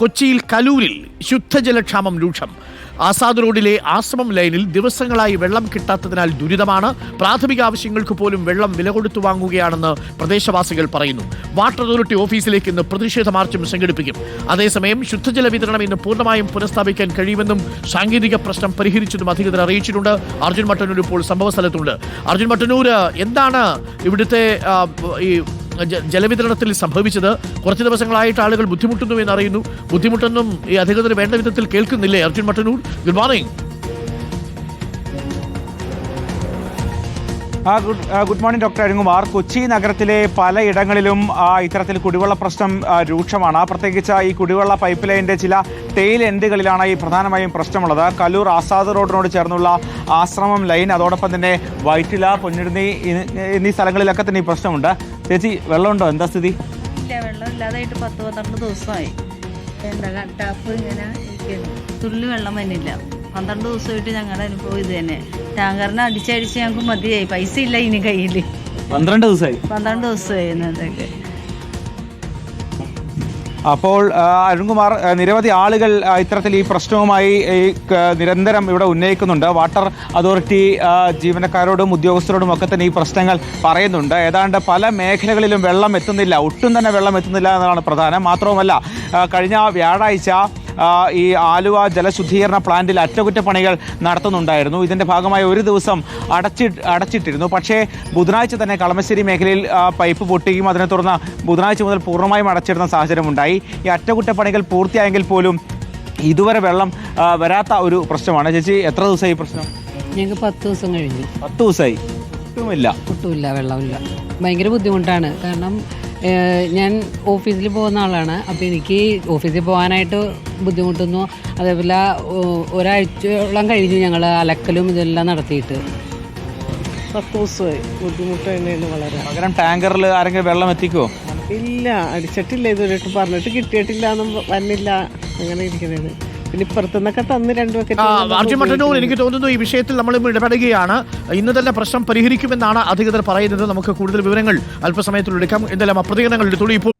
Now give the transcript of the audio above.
കൊച്ചിയിൽ കലൂരിൽ ശുദ്ധജലക്ഷാമം രൂക്ഷം. ആസാദ് റോഡിലെ ആശ്രമം ലൈനിൽ ദിവസങ്ങളായി വെള്ളം കിട്ടാത്തതിനാൽ ദുരിതമാണ്. പ്രാഥമിക ആവശ്യങ്ങൾക്ക് പോലും വെള്ളം വില കൊടുത്തു വാങ്ങുകയാണെന്ന് പ്രദേശവാസികൾ പറയുന്നു. വാട്ടർ അതോറിറ്റി ഓഫീസിലേക്ക് ഇന്ന് പ്രതിഷേധ മാർച്ചും സംഘടിപ്പിക്കും. അതേസമയം ശുദ്ധജല വിതരണം ഇന്ന് പൂർണമായും പുനഃസ്ഥാപിക്കാൻ കഴിയുമെന്നും സാങ്കേതിക പ്രശ്നം പരിഹരിച്ചതും അധികൃതർ അറിയിച്ചിട്ടുണ്ട്. അർജുൻ മട്ടന്നൂർ ഇപ്പോൾ സംഭവ സ്ഥലത്തുണ്ട്. അർജുൻ മട്ടന്നൂർ എന്താണ് ഇവിടുത്തെ ഈ ജലവിതരണത്തിൽ സംഭവിച്ചത് കുറച്ച് ദിവസങ്ങളായിട്ട് ആളുകൾ ബുദ്ധിമുട്ടുന്നു എന്നറിയുന്നു ബുദ്ധിമുട്ടൊന്നും ഈ അധികൃതർ വേണ്ട വിധത്തിൽ കേൾക്കുന്നില്ലേ Arjun Mattannur good morning good morning doctor അരുങ്ങുമാർ. Kochi നഗരത്തിലെ പലയിടങ്ങളിലും ഇത്തരത്തിൽ കുടിവെള്ള പ്രശ്നം രൂക്ഷമാണ്. പ്രത്യേകിച്ച് ഈ കുടിവെള്ള പൈപ്പ് ലൈനിന്റെ ചില ടെയിൽ എൻഡുകളിലാണ് ഈ പ്രധാനമായും പ്രശ്നമുള്ളത്? കല്ലൂർ ആസാദ് റോഡിനോട് ചേർന്നുള്ള ആശ്രമം ലൈൻ അതോടൊപ്പം തന്നെ വൈറ്റില പൊന്നിടുന്നി എന്നീ സ്ഥലങ്ങളിലൊക്കെ തന്നെ ഈ പ്രശ്നമുണ്ട്. ചേച്ചി വെള്ളമുണ്ടോ? എന്താ സ്ഥിതി? ഇല്ല ദിവസമായി. എന്താ തുള്ളി വെള്ളം വന്നില്ല. പന്ത്രണ്ട് ദിവസമായിട്ട് ഞങ്ങളുടെ അനുഭവം ഇത് തന്നെ. ടാങ്കറിനെ അടിച്ചടിച്ച് ഞങ്ങൾക്ക് മതിയായി. പൈസ ഇല്ല ഇനി കയ്യിൽ പന്ത്രണ്ട് ദിവസമായി? പന്ത്രണ്ട് ദിവസമായി എന്നതൊക്കെ അപ്പോൾ അരുൺകുമാർ നിരവധി ആളുകൾ ഇത്തരത്തിൽ ഈ പ്രശ്നവുമായി ഈ, നിരന്തരം ഇവിടെ ഉന്നയിക്കുന്നുണ്ട്. വാട്ടർ അതോറിറ്റി ജീവനക്കാരോടും ഉദ്യോഗസ്ഥരോടും ഒക്കെ തന്നെ ഈ പ്രശ്നങ്ങൾ പറയുന്നുണ്ട്. ഏതാണ്ട് പല മേഖലകളിലും വെള്ളം എത്തുന്നില്ല. ഒട്ടും തന്നെ വെള്ളം എത്തുന്നില്ല എന്നതാണ് പ്രധാനം. മാത്രവുമല്ല കഴിഞ്ഞ വ്യാഴാഴ്ച ഈ ആലുവ ജലശുദ്ധീകരണ പ്ലാന്റിൽ അറ്റകുറ്റപ്പണികൾ നടത്തുന്നുണ്ടായിരുന്നു. ഇതിന്റെ ഭാഗമായി ഒരു ദിവസം അടച്ചി അടച്ചിട്ടിരുന്നു. പക്ഷേ ബുധനാഴ്ച തന്നെ കളമശ്ശേരി മേഖലയിൽ പൈപ്പ് പൊട്ടുകയും അതിനെ തുടർന്ന് ബുധനാഴ്ച മുതൽ പൂർണമായും അടച്ചിടുന്ന സാഹചര്യം ഉണ്ടായി ഈ അറ്റകുറ്റപ്പണികൾ പൂർത്തിയായെങ്കിൽ പോലും ഇതുവരെ വെള്ളം വരാത്ത ഒരു പ്രശ്നമാണ്. ചേച്ചി എത്ര ദിവസമായി പ്രശ്നം? ഞങ്ങൾക്ക് പത്ത് ദിവസം കഴിഞ്ഞു. പത്ത് ദിവസമായി. ഒട്ടുമില്ല. ഒട്ടുമില്ല വെള്ളമില്ല. ഭയങ്കര ബുദ്ധിമുട്ടാണ്. കാരണം ഞാൻ ഓഫീസിൽ പോകുന്ന ആളാണ്. അപ്പോൾ എനിക്ക് ഓഫീസിൽ പോകാനായിട്ട് ബുദ്ധിമുട്ടുന്നു. അതേപോലെ ഒരാഴ്ചയോളം കഴിഞ്ഞു ഞങ്ങൾ അലക്കലും ഇതെല്ലാം നടത്തിയിട്ട്. പത്ത് ദിവസമായി ബുദ്ധിമുട്ട് തന്നെയാണ് വളരെ. പകരം ടാങ്കറിൽ ആരെങ്കിലും വെള്ളം എത്തിക്കോ ഇല്ല അടിച്ചിട്ടില്ല ഇതുവരെയായിട്ട് പറഞ്ഞിട്ട് കിട്ടിയിട്ടില്ല എന്നും വന്നില്ല. അങ്ങനെ ഇരിക്കുന്നത് പിന്നെ ഇപ്പുറത്തുനിന്നൊക്കെ തന്ന് രണ്ടു ആ, അർജുൻ മട്ടന്നൂർ എനിക്ക് തോന്നുന്നു ഈ വിഷയത്തിൽ നമ്മൾ ഇടപെടുകയാണ്. ഇന്ന് തന്നെ പ്രശ്നം പരിഹരിക്കുമെന്നാണ് അധികൃതർ പറയുന്നത്. നമുക്ക് കൂടുതൽ വിവരങ്ങൾ അല്പസമയത്തിൽ എടുക്കാം. എന്തെല്ലാം അപ്രതികരണങ്ങൾ പ്രതികരണങ്ങൾ എടുത്തോളൂ ഇപ്പോൾ